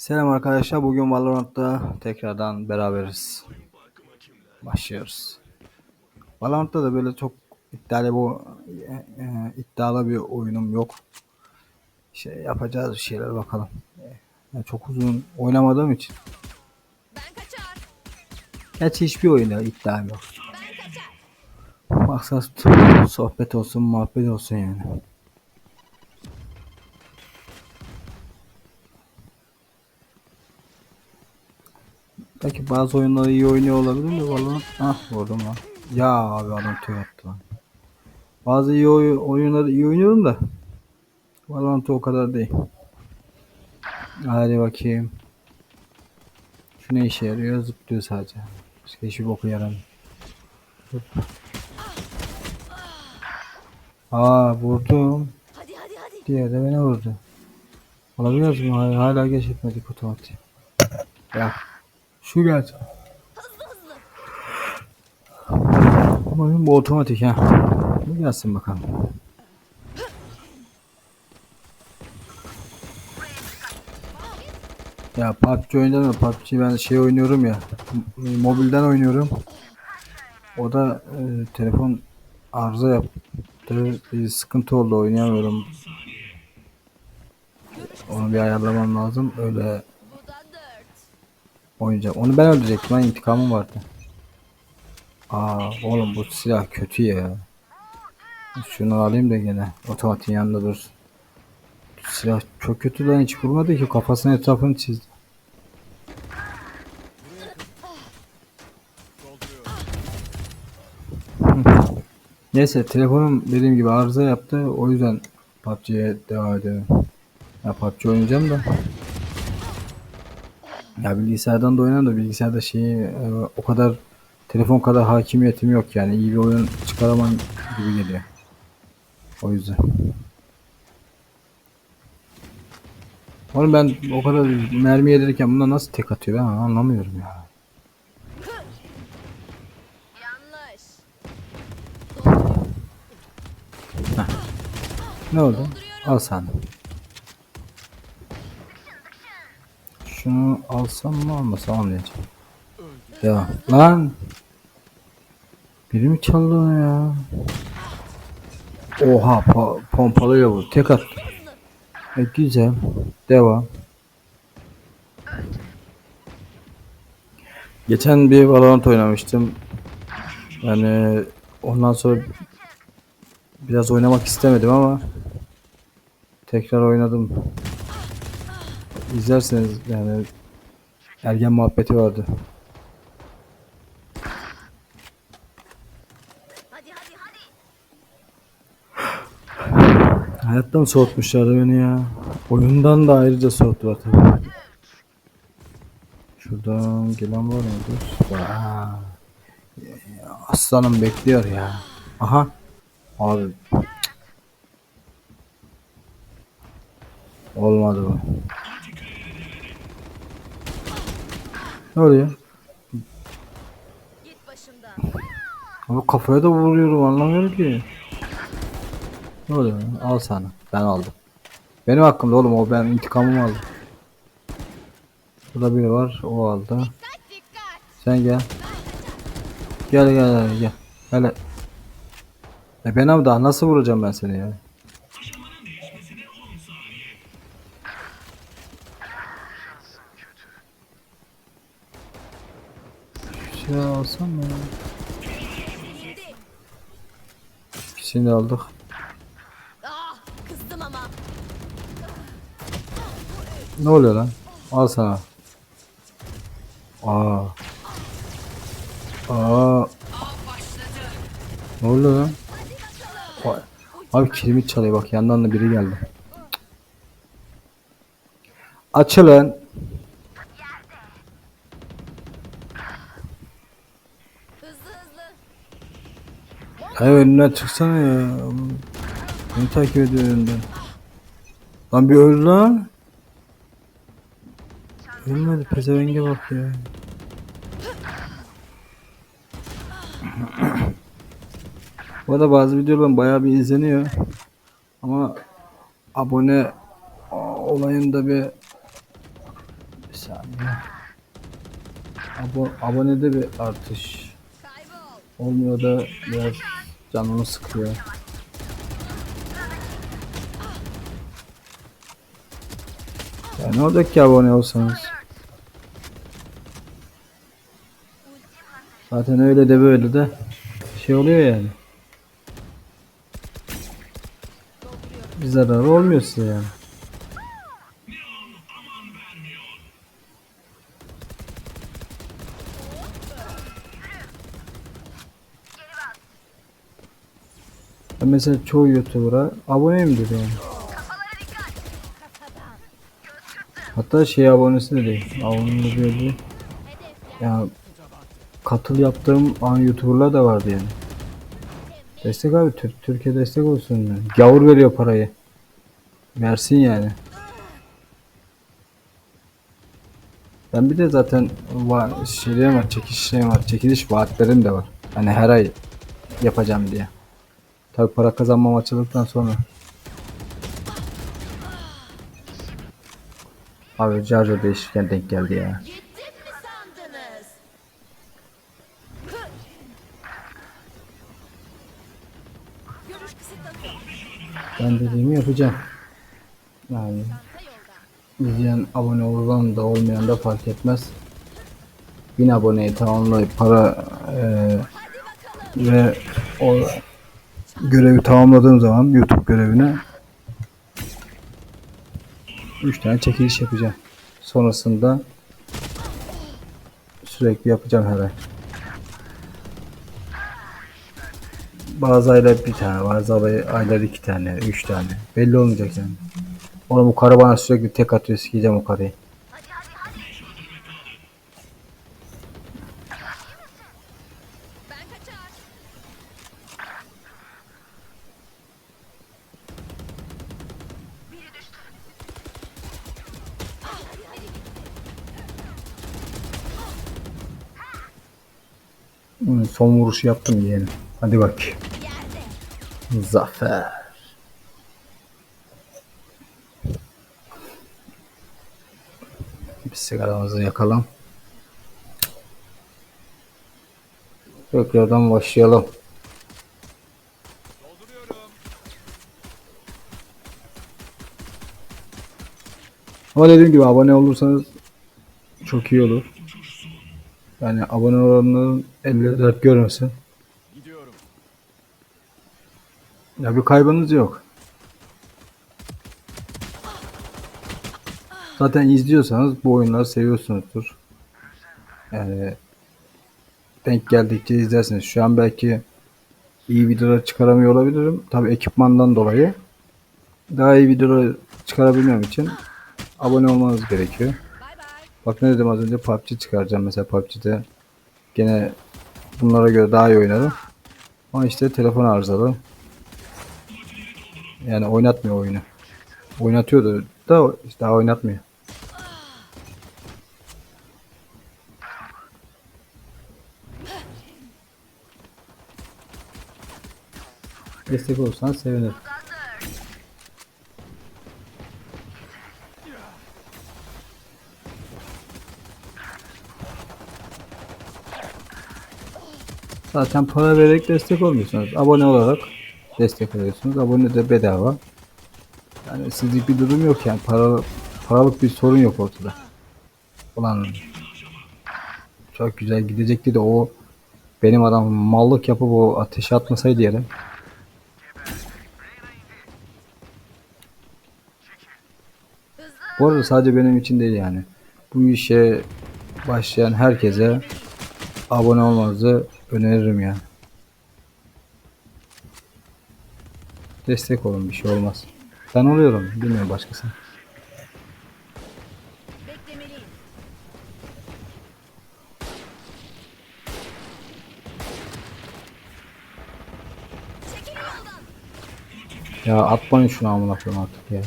Selam arkadaşlar. Bugün Valorant'ta tekrardan beraberiz. Başlıyoruz. Valorant'ta da böyle çok iddialı bu e, e, iddialı bir oyunum yok. Şey yapacağız bir şeyler bakalım. Yani çok uzun oynamadığım için. Gerçi hiçbir oyunda iddiam yok. Maksat sohbet olsun, muhabbet olsun yani. Belki bazı oyunları iyi oynuyor olabilir mi Valorant? Ah vurdum lan. Ya abi adam tüy attı lan. Bazı iyi oy- oyunları iyi oynuyorum da Valorant o kadar değil. Hadi bakayım. Şu ne işe yarıyor? Zıplıyor sadece. Başka hiçbir boku yaramıyor. Aa vurdum. Hadi hadi hadi. Diğer de beni vurdu. Olabilir mi? Hala, hala geçirmedik otomatik. Ya. Şu geldi. Umarım bu otomatik ha. Bu gelsin bakalım. Ya PUBG da PUBG ben şey oynuyorum ya. Mobilden oynuyorum. O da e, telefon arıza yaptı. Bir sıkıntı oldu oynayamıyorum. Onu bir ayarlamam lazım. Öyle. Oynayacağım. Onu ben öldürecektim. Lan intikamım vardı. Aa oğlum bu silah kötü ya. Şunu alayım da gene. Otomatiğin yanında dursun. Silah çok kötü lan hiç vurmadı ki kafasının etrafını çizdi. Neyse telefonum dediğim gibi arıza yaptı. O yüzden PUBG'ye devam ediyorum. Ya PUBG oynayacağım da. Ya bilgisayardan da oynarım da bilgisayarda şeyi e, o kadar telefon kadar hakimiyetim yok yani iyi bir oyun çıkaramam gibi geliyor. O yüzden. Oğlum ben o kadar mermi yedirirken buna nasıl tek atıyor ben anlamıyorum ya. Yanlış. Ne oldu? Al sen. Şunu alsam mı almasam almayacağım. Devam. Lan! Biri mi çaldı onu ya? Oha po pompalıyla bu. Tek attı. E, güzel. Devam. Geçen bir Valorant oynamıştım. Yani ondan sonra biraz oynamak istemedim ama tekrar oynadım. İzlerseniz yani ergen muhabbeti vardı. Hayattan soğutmuşlardı beni ya. Oyundan da ayrıca soğuttular tabii. Şuradan gelen var mıdır? Vay. Aslanım bekliyor ya. Aha. Abi. Olmadı bu. Ne oluyor? Abi kafaya da vuruyorum anlamıyorum ki. Ne oluyor? Al sana. Ben aldım. Benim hakkımda oğlum o ben intikamımı aldım. Burada biri var o aldı. Sen gel. Gel gel gel gel. Hele. E ben abi daha nasıl vuracağım ben seni ya? İkisini aldık. Ah kızdım ama. Ne oluyor lan? Al sana. Aa. Aa. Ne oluyor lan? Vay. Abi kiremit çalıyor bak yandan da biri geldi. Açılın. Hayır önünden çıksana ya. Beni takip ediyor önden. Lan bir öl lan. Ölmedi pezevenge bak ya. Bu arada bazı videolarım bayağı bir izleniyor. Ama abone olayında bir Abo abonede bir artış olmuyor da biraz canımı sıkıyor. Ya ne olacak ki abone olsanız? Zaten öyle de böyle de şey oluyor yani. Bir zararı olmuyor size yani. Mesela çoğu YouTuber'a aboneyim dedi yani. Hatta şey abonesi de değil. Abone de değil. Ya katıl yaptığım an YouTuber'lar da vardı yani. Destek abi Türk Türkiye destek olsun yani. Gavur veriyor parayı. Versin yani. Ben bir de zaten var, şeylerim var, çekiliş şeyim var, çekiliş vaatlerim de var. Hani her ay yapacağım diye. Tabi para kazanmam açıldıktan sonra. Abi Jarjo değişirken denk geldi ya. Ben dediğimi yapacağım. Yani izleyen abone olan da olmayan da fark etmez. 1000 aboneyi tamamlayıp para eee, ve o görevi tamamladığım zaman YouTube görevine 3 tane çekiliş yapacağım. Sonrasında sürekli yapacağım her ay. Bazı aylar bir tane, bazı ay- aylar iki tane, üç tane. Belli olmayacak yani. Oğlum bu karı bana sürekli tek atıyor, sikeceğim o karıyı. Hı, Son vuruşu yaptım yeğenim. Hadi bak. Zafer. Bir sigaramızı yakalım. Tekrardan başlayalım. Ama dediğim gibi abone olursanız çok iyi olur. Yani abone olanların 54 görmesin. Ya bir kaybınız yok. Zaten izliyorsanız bu oyunları seviyorsunuzdur. Yani denk geldikçe izlersiniz. Şu an belki iyi videolar çıkaramıyor olabilirim. Tabi ekipmandan dolayı. Daha iyi videolar çıkarabilmem için abone olmanız gerekiyor. Bak ne dedim az önce PUBG çıkaracağım. Mesela PUBG'de gene bunlara göre daha iyi oynarım. Ama işte telefon arızalı. Yani oynatmıyor oyunu. Oynatıyordu da işte daha oynatmıyor. Destek olursan sevinirim. Zaten para vererek destek olmuyorsunuz. Abone olarak destek alıyorsunuz. Abone de bedava. Yani sizlik bir durum yok yani. Para, paralık bir sorun yok ortada. Ulan çok güzel gidecekti de o benim adam mallık yapıp o ateşe atmasaydı yere. Bu arada sadece benim için değil yani. Bu işe başlayan herkese abone olmanızı öneririm yani. Destek olun bir şey olmaz. Ben oluyorum. Bilmiyorum başkası. Ya atmayın şunu amına koyayım artık ya.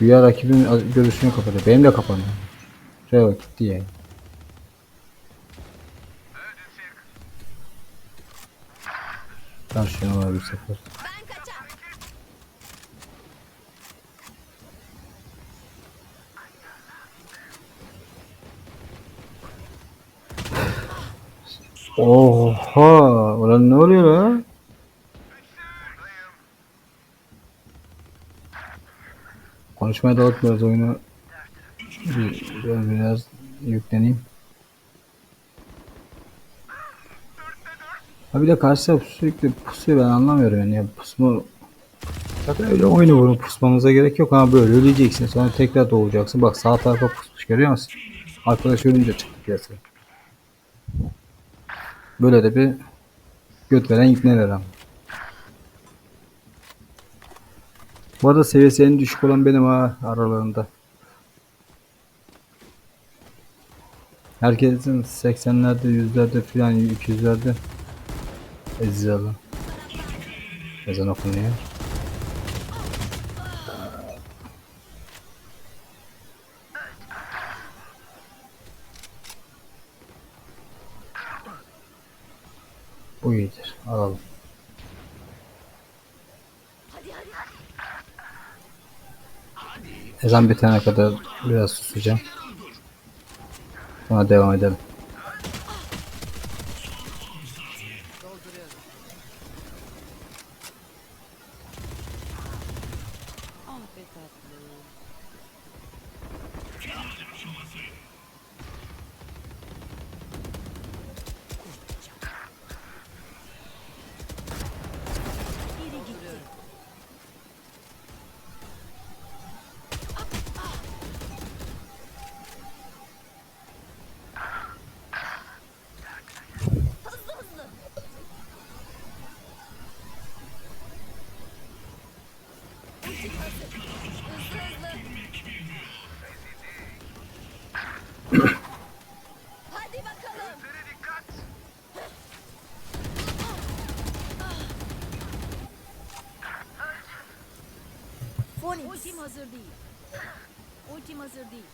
Güya rakibin görüşünü kapatıyor. Benim de kapanıyor. Şuraya bak gitti ya. Al şunu abi sefer. Oha! Ulan ne oluyor lan? Konuşmaya da bakmıyoruz oyunu. Biraz yükleneyim. Ha bir de karşı taraf sürekli pusuyor ben anlamıyorum yani ya pusma Zaten öyle oyunu vurun pusmanıza gerek yok ama böyle öleceksin sonra tekrar doğacaksın. Bak sağ tarafa pusmuş görüyor musun? Arkadaş ölünce çıktı piyasaya. Böyle de bir göt veren ipneler ama. Bu arada seviyesi en düşük olan benim ha aralarında. Herkesin 80'lerde, 100'lerde filan 200'lerde Ezizalı. Ezan okunuyor. Bu iyidir. Alalım. Ezan bitene kadar biraz susacağım. Sonra devam edelim. Ultim hazır. Değil. Ultim hazır değil.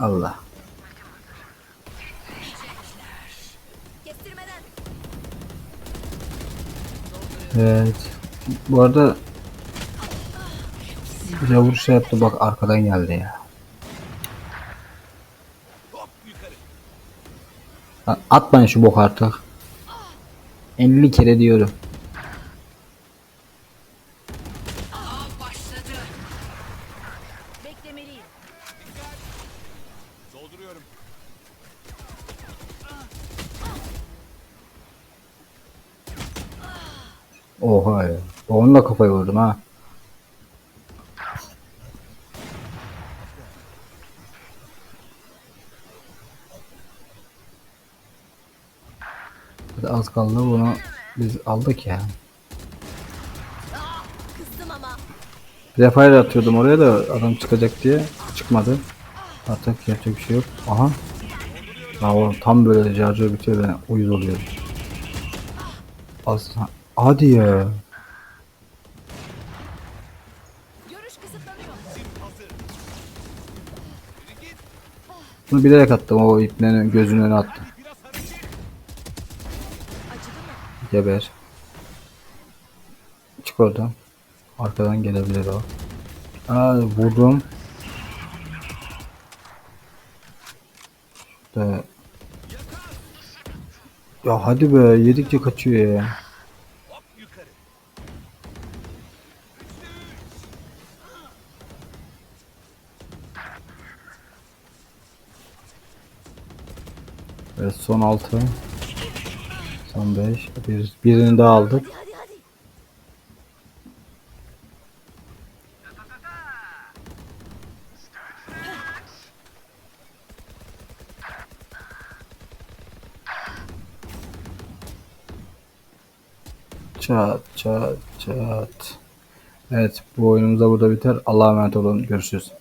Allah. Evet. Bu arada vuruş şey yaptı bak arkadan geldi ya. Atmayın şu bok artık. 50 kere diyorum. Onunla kafayı vurdum ha. Hadi az kaldı bunu biz aldık ya. Ama. Prefire atıyordum oraya da adam çıkacak diye çıkmadı. Artık yapacak bir şey yok. Aha. Ya oğlum tam böyle charger bitiyor ben uyuz oluyorum. Az hadi ya. Bunu bilerek attım o iplerin gözünün önüne attım. Geber. Çık oradan. Arkadan gelebilir o. Aa vurdum. De. Ya hadi be yedikçe kaçıyor ya. Evet son 6. Son 5. Bir, birini daha aldık. Çat çat çat. Evet bu oyunumuz da burada biter. Allah'a emanet olun. Görüşürüz.